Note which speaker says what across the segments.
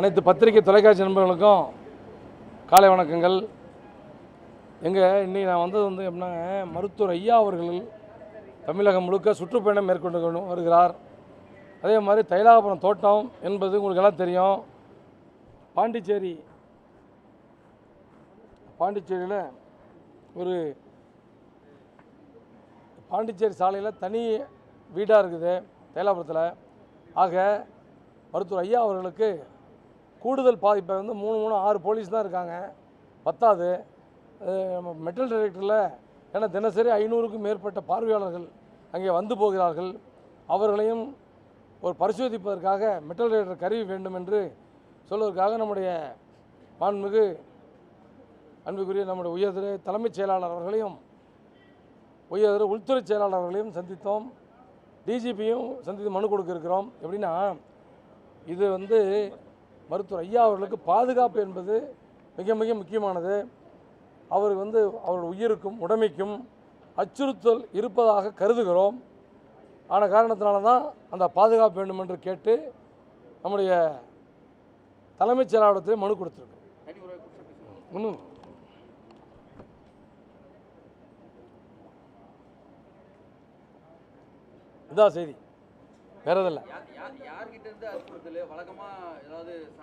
Speaker 1: அனைத்து பத்திரிகை தொலைக்காட்சி நண்பர்களுக்கும் காலை வணக்கங்கள். எங்கள் இன்றைக்கி நான் வந்தது வந்து எப்படின்னா மருத்துவர் ஐயா அவர்கள் தமிழகம் முழுக்க சுற்றுப்பயணம் மேற்கொண்டு வருகிறார். அதே மாதிரி தைலாபுரம் தோட்டம் என்பது உங்களுக்கு எல்லாம் தெரியும். பாண்டிச்சேரி பாண்டிச்சேரியில் ஒரு பாண்டிச்சேரி சாலையில் தனி வீடாக இருக்குது தைலாபுரத்தில். ஆக மருத்துவர் ஐயா அவர்களுக்கு கூடுதல் பா இப்போ வந்து மூணு மூணு ஆறு போலீஸ் தான் இருக்காங்க. பத்தாது. நம்ம மெட்டல் டிரெக்டரில் ஏன்னா தினசரி ஐநூறுக்கும் மேற்பட்ட பார்வையாளர்கள் அங்கே வந்து போகிறார்கள். அவர்களையும் ஒரு பரிசோதிப்பதற்காக மெட்டல் டிரெக்டர் கருவி வேண்டும் என்று சொல்வதற்காக நம்முடைய மாண்புமிகு அன்புக்குரிய நம்முடைய உயர்திரு தலைமைச் செயலாளர் அவர்களையும் உயர்திரு உள்துறை செயலாளர் அவர்களையும் சந்தித்தோம். டிஜிபியும் சந்தித்து மனு கொடுக்க இருக்கிறோம். எப்படின்னா இது வந்து மருத்துவர் ஐயா அவர்களுக்கு பாதுகாப்பு என்பது மிக மிக முக்கியமானது. அவர் வந்து அவருடைய உயிருக்கும் உடைமைக்கும் அச்சுறுத்தல் இருப்பதாக கருதுகிறோம். ஆன காரணத்தினால தான் அந்த பாதுகாப்பு வேண்டும் என்று கேட்டு நம்முடைய தலைமைச் செயலாளரத்தில் மனு கொடுத்துருக்கோம் இன்னும். இதான் செய்தி. வேற
Speaker 2: சாதி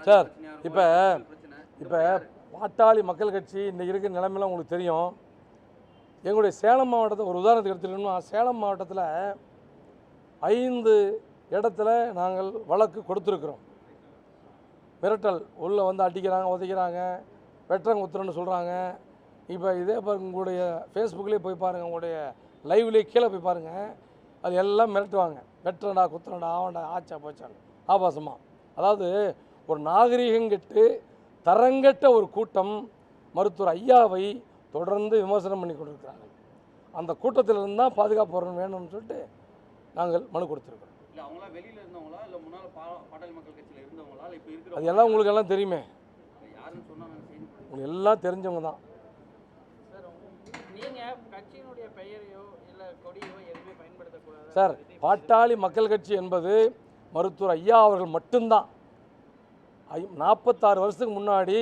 Speaker 1: சார், இப்ப- இப்போ பாட்டாளி மக்கள் கட்சி இன்றைக்கி இருக்கிற நிலைமைலாம் உங்களுக்கு தெரியும். எங்களுடைய சேலம் மாவட்டத்தை ஒரு உதாரணத்துக்கு எடுத்துக்கிட்டோம்னா சேலம் மாவட்டத்தில் ஐந்து இடத்துல நாங்கள் வழக்கு கொடுத்துருக்குறோம். மிரட்டல். உள்ளே வந்து அடிக்கிறாங்க உதைக்கிறாங்க. வெட்டுறங்க குத்துறன்னு சொல்கிறாங்க இப்போ இதே பாருங்க உங்களுடைய ஃபேஸ்புக்லேயே போய் பாருங்கள் உங்களுடைய லைவ்லேயே கீழே போய் பாருங்கள் அது எல்லாம் மிரட்டுவாங்க. வெட்டுறடா குத்துறடா ஆவண்டா ஆச்சா போச்சான்னு. ஆபாசமாக அதாவது ஒரு நாகரீகம் கெட்டு தரங்கெட்ட ஒரு கூட்டம் மருத்துவர் ஐயாவை தொடர்ந்து விமர்சனம் பண்ணி கொண்டிருக்கிறார்கள். அந்த கூட்டத்திலிருந்து தான் பாதுகாப்பு வரணும் வேணும்னு சொல்லிட்டு நாங்கள் மனு கொடுத்துருக்கோம்
Speaker 2: இல்ல அவங்களா வெளியில இருந்தவங்களா? இல்ல முன்னால பா- பாட்டாளி மக்கள் கட்சியில இருந்தவங்களா? இல்ல இப்ப இருக்கிற
Speaker 1: அது எல்லாம் உங்களுக்கு எல்லாம் தெரியுமே. உங்களுக்கு எல்லாம் தெரிஞ்சவங்க தான்.
Speaker 3: சார்
Speaker 1: பாட்டாளி மக்கள் கட்சி என்பது மருத்துவர் ஐயா அவர்கள் மட்டும்தான். ஐ நாற்பத்தாறு வருஷத்துக்கு முன்னாடி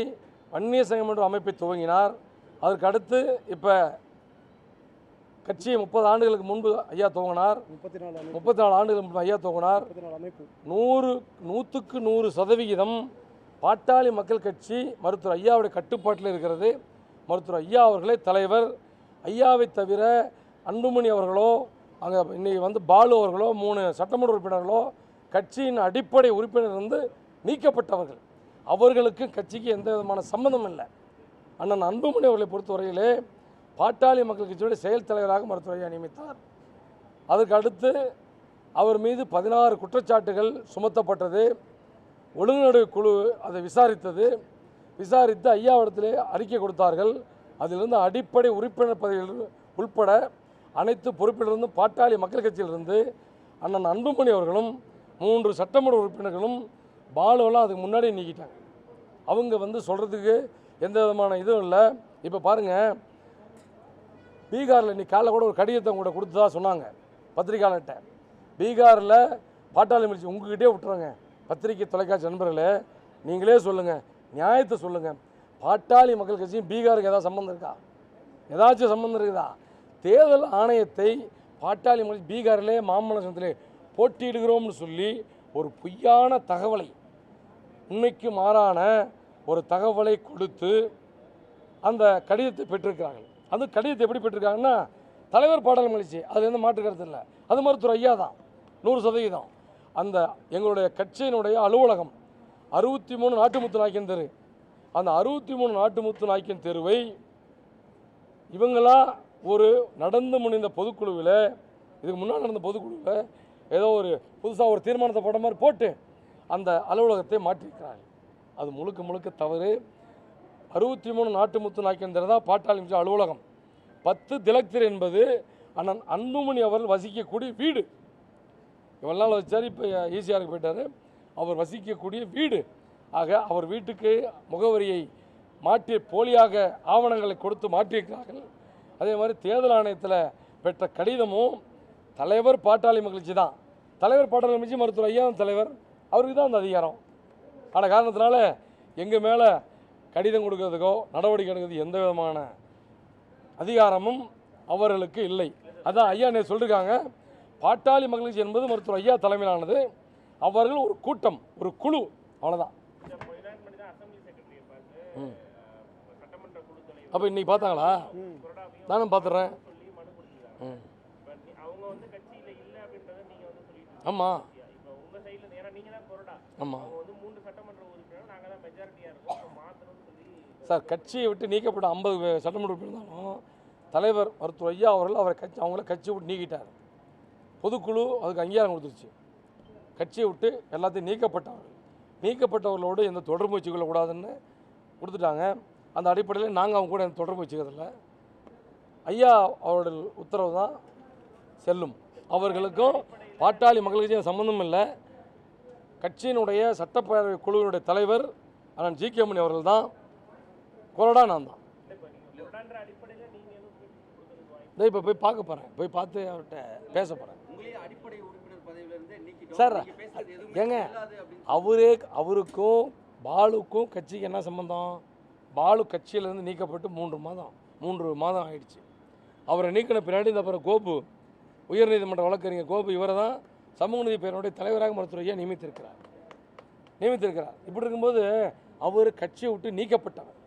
Speaker 1: வன்னிய சங்கம் என்ற அமைப்பை துவங்கினார். அதற்கு அடுத்து இப்போ கட்சியை முப்பது ஆண்டுகளுக்கு முன்பு ஐயா துவங்கினார்.
Speaker 4: முப்பத்தி நாலு
Speaker 1: முப்பத்தி நாலு ஆண்டுகளுக்கு முன்பு ஐயா துவங்கினார். நூறு நூற்றுக்கு நூறு சதவிகிதம் பாட்டாளி மக்கள் கட்சி மருத்துவர் ஐயாவுடைய கட்டுப்பாட்டில் இருக்கிறது. மருத்துவர் ஐயா அவர்களே தலைவர். ஐயாவை தவிர அன்புமணி அவர்களோ அங்கே இன்றைக்கி வந்து பாலு அவர்களோ மூணு சட்டமன்ற உறுப்பினர்களோ கட்சியின் அடிப்படை உறுப்பினர் வந்து நீக்கப்பட்டவர்கள். அவர்களுக்கும் கட்சிக்கு எந்த விதமான சம்மந்தம் இல்லை. அண்ணன் அன்புமணி அவர்களை பொறுத்தவரையிலே பாட்டாளி மக்கள் கட்சியுடைய செயல் தலைவராக மருத்துவரையை நியமித்தார். அதற்கு அடுத்து அவர் மீது பதினாறு குற்றச்சாட்டுகள் சுமத்தப்பட்டது. ஒழுங்குநடை குழு அதை விசாரித்தது. விசாரித்து ஐயாவிடத்திலே அறிக்கை கொடுத்தார்கள். அதிலிருந்து அடிப்படை உறுப்பினர் பதவிகள் உட்பட அனைத்து பொறுப்பிலிருந்தும் பாட்டாளி மக்கள் கட்சியிலிருந்து அண்ணன் அன்புமணி அவர்களும் மூன்று சட்டமன்ற உறுப்பினர்களும் பாலுவெல்லாம் அதுக்கு முன்னாடி நீக்கிட்டாங்க. அவங்க வந்து சொல்கிறதுக்கு எந்த விதமான இதுவும் இல்லை. இப்போ பாருங்கள் பீகாரில் இன்னைக்கு காலைல கூட ஒரு கடிதத்தை கூட கொடுத்ததா சொன்னாங்க பத்திரிகையாளர்கிட்ட. பீகாரில் பாட்டாளி மிர்ச்சி உங்ககிட்டே விட்டுறோங்க பத்திரிகை தொலைக்காட்சி நண்பர்களே நீங்களே சொல்லுங்கள் நியாயத்தை சொல்லுங்கள் பாட்டாளி மக்கள் கட்சியும் பீகாருக்கு ஏதாவது சம்மந்தம் இருக்கா? ஏதாச்சும் சம்மந்தம் இருக்குதா? தேர்தல் ஆணையத்தை பாட்டாளி மொழி பீகாரிலே மாமல்லபுரத்திலே போட்டியிடுகிறோம்னு சொல்லி ஒரு பொய்யான தகவலை உண்மைக்கு மாறான ஒரு தகவலை கொடுத்து அந்த கடிதத்தை பெற்றிருக்கிறார்கள் அந்த கடிதத்தை எப்படி பெற்றிருக்காங்கன்னா தலைவர் பாடல் மகிழ்ச்சி அது எந்த மாற்று கருத்து இல்லை. அது மருத்துவர் ஐயா தான் நூறு சதவீதம். அந்த எங்களுடைய கட்சியினுடைய அலுவலகம் அறுபத்தி மூணு நாட்டுமுத்து நாய்க்கன் தெரு. அந்த அறுபத்தி மூணு நாட்டுமுத்து நாய்க்கன் தெருவை இவங்களா ஒரு நடந்து முடிந்த பொதுக்குழுவில் இதுக்கு முன்னால் நடந்த பொதுக்குழுவில் ஏதோ ஒரு புதுசாக ஒரு தீர்மானத்தை போட்ட மாதிரி போட்டு அந்த அலுவலகத்தை மாற்றிருக்கிறாங்க அது முழுக்க முழுக்க தவறு. அறுபத்தி மூணு நாட்டு முத்து நாய்க்கந்தர் தான் பாட்டாளி அலுவலகம். பத்து திலக்திர் என்பது அண்ணன் அன்புமணி அவர்கள் வசிக்கக்கூடிய வீடு. இவ்வளோ நாள் வச்சார் இப்போ ஈஸியாருக்கு போயிட்டார். அவர் வசிக்கக்கூடிய வீடு. ஆக அவர் வீட்டுக்கு முகவரியை மாற்றி போலியாக ஆவணங்களை கொடுத்து மாற்றியிருக்கிறார்கள். அதே மாதிரி தேர்தல் ஆணையத்தில் பெற்ற கடிதமும் தலைவர் பாட்டாளி மகிழ்ச்சி தான். தலைவர் பாட்டாளி மகிழ்ச்சி மருத்துவர் ஐயா தலைவர். அவருக்கு தான் அந்த அதிகாரம். ஆன காரணத்தினால எங்கள் மேலே கடிதம் கொடுக்கறதுக்கோ நடவடிக்கை எடுக்கிறதுக்கு எந்த விதமான அதிகாரமும் அவர்களுக்கு இல்லை. அதான் ஐயா நேற்று சொல்லியிருக்காங்க பாட்டாளி மகளிர் என்பது மருத்துவர் ஐயா தலைமையிலானது. அவர்கள் ஒரு கூட்டம் ஒரு குழு அவ்வளோதான் ம். அப்போ இன்னைக்கு பார்த்தாங்களா? நானும் பார்த்துட்றேன் ம். ஆமாம் ஆமாம் சார் கட்சியை விட்டு நீக்கப்பட்ட ஐம்பது சட்டமன்ற உறுப்பினர் இருந்தாலும் தலைவர் மருத்துவர் ஐயா அவர்கள் அவரை கட்சி அவங்கள கட்சியை விட்டு நீக்கிட்டார். பொதுக்குழு அதுக்கு அங்கீகாரம் கொடுத்துருச்சு. கட்சியை விட்டு எல்லாத்தையும் நீக்கப்பட்டவர்கள். நீக்கப்பட்டவர்களோடு எந்த தொடர்பு வச்சுக்கொள்ளக்கூடாதுன்னு கொடுத்துட்டாங்க. அந்த அடிப்படையில் நாங்கள் அவங்க கூட தொடர்பு வச்சுக்கிறதில்ல. ஐயா அவருடைய உத்தரவு தான் செல்லும். அவர்களுக்கும் பாட்டாளி மகளிர் சம்மந்தம் இல்லை. கட்சியினுடைய சட்டப்பேரவை குழுவினுடைய தலைவர் அண்ணன் ஜி கே மணி அவர்கள் தான். கொறடா நான் தான். இப்போ போய் பார்க்க போகிறேன் போய் பார்த்து அவர்கிட்ட பேச போகிறேன் சார், ஏங்க, அவரே அவருக்கும் பாலுக்கும் கட்சிக்கு என்ன சம்மந்தம் பாலு கட்சியிலேருந்து நீக்கப்பட்டு மூன்று மாதம் மூன்று மாதம் ஆயிடுச்சு. அவரை நீக்கின பின்னாடி இந்த அப்புறம் கோபு உயர்நீதிமன்ற வழக்கறிஞர் கோபு இவரை தான் சமூக நீதி பேரனுடைய தலைவராக மருத்துவரையா நியமித்திருக்கிறார். நியமித்திருக்கிறார். இப்படி இருக்கும்போது அவர் கட்சியை விட்டு நீக்கப்பட்டவர்.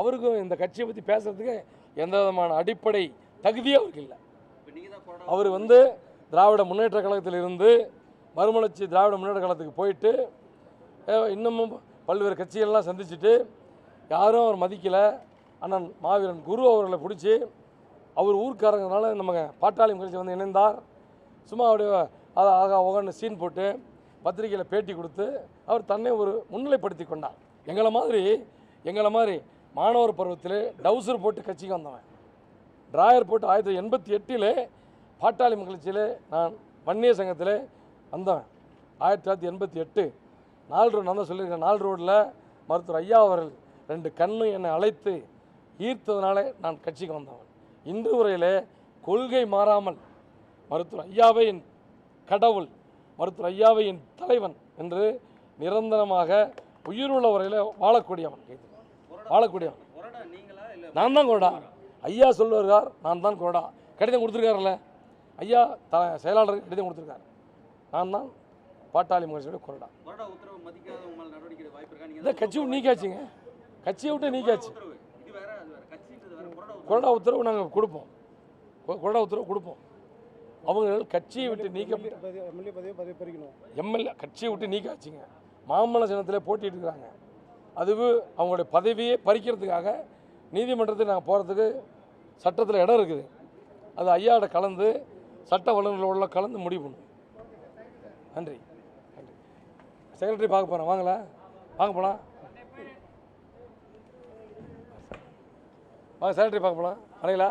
Speaker 1: அவருக்கும் இந்த கட்சியை பற்றி பேசுறதுக்கு எந்த விதமான அடிப்படை தகுதியே அவருக்கு இல்லை. அவர் வந்து திராவிட முன்னேற்ற கழகத்தில் இருந்து மறுமலர்ச்சி திராவிட முன்னேற்ற கழகத்துக்கு போயிட்டு இன்னமும் பல்வேறு கட்சிகள்லாம் சந்திச்சுட்டு யாரும் அவர் மதிக்கலை. அண்ணன் மாவீரன் குரு அவர்களை பிடிச்சி அவர் ஊர்க்காரங்கனால நம்ம பாட்டாளி மகிழ்ச்சி வந்து இணைந்தார். சும்மா அவருடைய அதை ஆகா ஓகன்னு சீன் போட்டு பத்திரிக்கையில் பேட்டி கொடுத்து அவர் தன்னை ஒரு முன்னிலைப்படுத்தி கொண்டார். எங்களை மாதிரி எங்களை மாதிரி மாணவர் பருவத்தில் டவுசர் போட்டு கட்சிக்கு வந்தவன். ட்ராயர் போட்டு ஆயிரத்தி எண்பத்தி எட்டில் பாட்டாளி மகிழ்ச்சியில் நான் வன்னிய சங்கத்தில் வந்தவன். ஆயிரத்தி தொள்ளாயிரத்தி எண்பத்தி எட்டு. நாலு ரோடு நான் தான் சொல்லியிருக்கேன். நாலு ரோட்டில் மருத்துவர் ஐயா அவர்கள் ரெண்டு கண்ணு என்னை அழைத்து ஈர்த்ததுனால நான் கட்சிக்கு வந்தவன். இன்று வரையிலே கொள்கை மாறாமல் மருத்துவர் ஐயாவை என் கடவுள் மருத்துவர் ஐயாவை என் தலைவன் என்று நிரந்தரமாக உயிருள்ள வரையில் வாழக்கூடியவன். வாழக்கூடியவன். நான் தான் கொறடா. ஐயா சொல்லுவார் நான் தான் கொறடா. கடிதம் கொடுத்துருக்காருல்ல? ஐயா த செயலாளருக்கு கடிதம் கொடுத்துருக்காரு. நான் தான் பாட்டாளி மகிழ்ச்சியோட கொறடா. இந்த கட்சி நீக்காச்சுங்க கட்சியை விட்டு நீக்காச்சு.
Speaker 2: உத்தரவு. இது வேற அது வேற. கட்சின்றது வேற. கொறடா உத்தரவு.
Speaker 1: நாங்கள் கொடுப்போம். கொ- கொறடா உத்தரவு கொடுப்போம். அவங்க கட்சியை விட்டு நீக்கப்பட்ட
Speaker 5: எம்எல்ஏ
Speaker 1: கட்சியை விட்டு நீக்காச்சுங்க. மாமல்ல சின்னத்தில் போட்டிட்டு இருக்கிறாங்க. அதுவு அவங்களுடைய பதவியே பறிக்கிறதுக்காக நீதிமன்றத்தில் நாங்கள் போகிறதுக்கு சட்டத்தில் இடம் இருக்குது. அது ஐயாவோட கலந்து சட்ட வல்லுநர்களோட கலந்து முடிவு பண்ணும். நன்றி. நன்றி. செக்ரட்டரி பார்க்க போகிறேன் வாங்கல வாங்க போகலாம் வாங்க சேலரி பார்க்க போகலாம் வரீங்களா